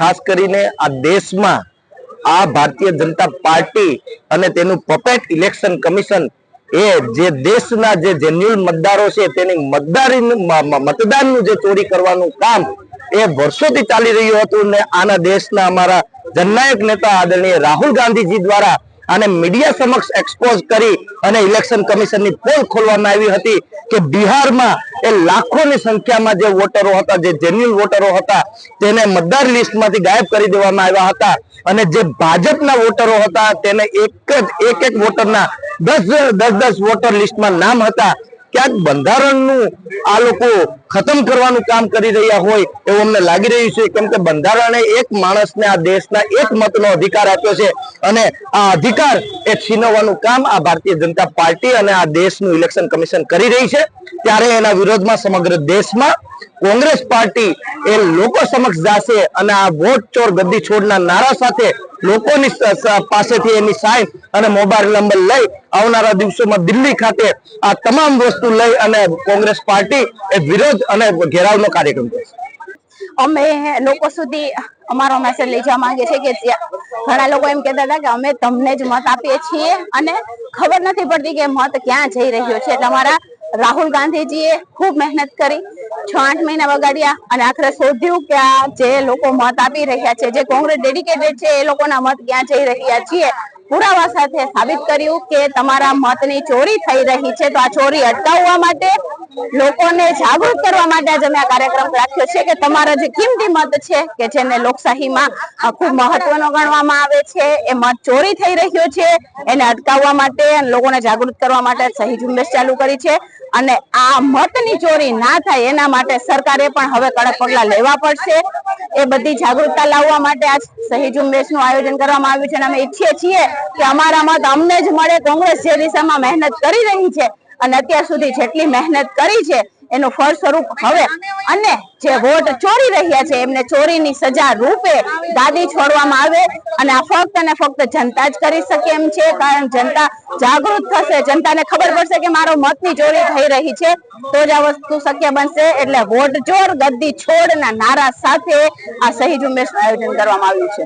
ખાસ કરીને આ દેશમાં આ ભારતીય જનતા પાર્ટી અને તેનું પપેટ ઇલેક્શન કમિશન એ જે દેશના જે જેન્યુઅલ મતદારો છે તેની મતદારી મતદાનનું જે ચોરી કરવાનું કામ એ વર્ષોથી ચાલી રહ્યું હતું ને આના દેશના અમારા જનનાયક નેતા આદરણીય રાહુલ ગાંધીજી દ્વારા આને મીડિયા સમક્ષ એક્સપોઝ કરી અને ઇલેક્શન કમિશનની પોલ ખોલવામાં આવી હતી કે બિહારમાં એ લાખોની સંખ્યામાં જે વોટરો હતા, જે જેન્યુઅલ વોટરો હતા, તેને મતદાર લિસ્ટમાંથી ગાયબ કરી દેવામાં આવ્યા હતા. અને જે ભાજપના વોટરો હતા, તેને એક જ, એક એક વોટરના દસ દસ દસ વોટર લિસ્ટમાં નામ હતા. ક્યાંક બંધારણનું આ લોકો ખતમ કરવાનું કામ કરી રહ્યા હોય એવું અમને લાગી રહ્યું છે. કેમ કે બંધારણે એક માણસને આ દેશના એક મતનો અધિકાર આપ્યો છે અને આ અધિકાર એ છીનવવાનું કામ આ ભારતીય જનતા પાર્ટી અને આ દેશનું ઇલેક્શન કમિશન કરી રહી છે. ત્યારે એના વિરોધમાં સમગ્ર દેશમાં કોંગ્રેસ પાર્ટી એ લોકો સમક્ષ જશે અને આ વોટ ચોર ગદ્દી છોડના નારા સાથે લોકોની પાસેથી એની સાઈન અને મોબાઈલ નંબર લઈ આવનારા દિવસોમાં દિલ્હી ખાતે આ તમામ વસ્તુ લઈ અને કોંગ્રેસ પાર્ટી એ વિરોધ અને ઘેરાવનો કાર્યક્રમ અમે લોકો સુધી અમારો મેસેજ લઈ જવા માંગીએ છીએ કે ઘણા લોકો એમ કહેતા હતા કે અમે તમને જ મત આપીએ છીએ અને ખબર નથી પડતી કે મત ક્યાં જઈ રહ્યો છે. એટલે રાહુલ ગાંધીજીએ ખૂબ મહેનત કરી, છ આઠ મહિના વગાડ્યા અને આખરે શોધ્યું કે આ જે લોકો મત આપી રહ્યા છે, જે કોંગ્રેસ ડેડિકેટેડ છે, એ લોકોના મત ક્યાં જઈ રહ્યા છીએ? પુરાવા સાથે સાબિત કર્યું કે તમારા મતની ચોરી થઈ રહી છે. તો આ ચોરી અટકાવવા માટે લોકોને જાગૃત કરવા માટે આજે મેં આ કાર્યક્રમ રાખ્યો છે કે તમારા જે કિંમતી મત છે કે જેને લોકશાહીમાં ખૂબ મહત્વનો ગણવામાં આવે છે, એ મત ચોરી થઈ રહ્યો છે, એને અટકાવવા માટે લોકોને જાગૃત કરવા માટે સહી ઝુંબેશ ચાલુ કરી છે. અને આ મતની ચોરી ના થાય એના માટે સરકારે પણ હવે કડક પગલાં લેવા પડશે. એ બધી જાગૃતતા લાવવા માટે આજ સહી ઝુંબેશનું આયોજન કરવામાં આવ્યું છે અને અમે ઈચ્છીએ છીએ કે અમારા મત અમને જ મળે, કોંગ્રેસ જે દિશામાં મહેનત કરી રહી છે અને અત્યાર સુધી જેટલી મહેનત કરી છે, એનું ફળ સ્વરૂપ હવે અને જે વોટ ચોરી રહ્યા છે, એમને ચોરીની સજા રૂપે ગાદી છોડવામાં આવે અને આ ફક્ત અને ફક્ત જનતા જ કરી શકે એમ છે, કારણ જનતા જાગૃત થશે. જનતાને ખબર પડશે કે મારો મતની ચોરી થઈ રહી છે, તો જ આ વસ્તુ શક્ય બનશે. એટલે વોટ ચોર, ગદ્દી છોડના નારા સાથે આ સહી ઝુંબેશનું આયોજન કરવામાં આવ્યું છે.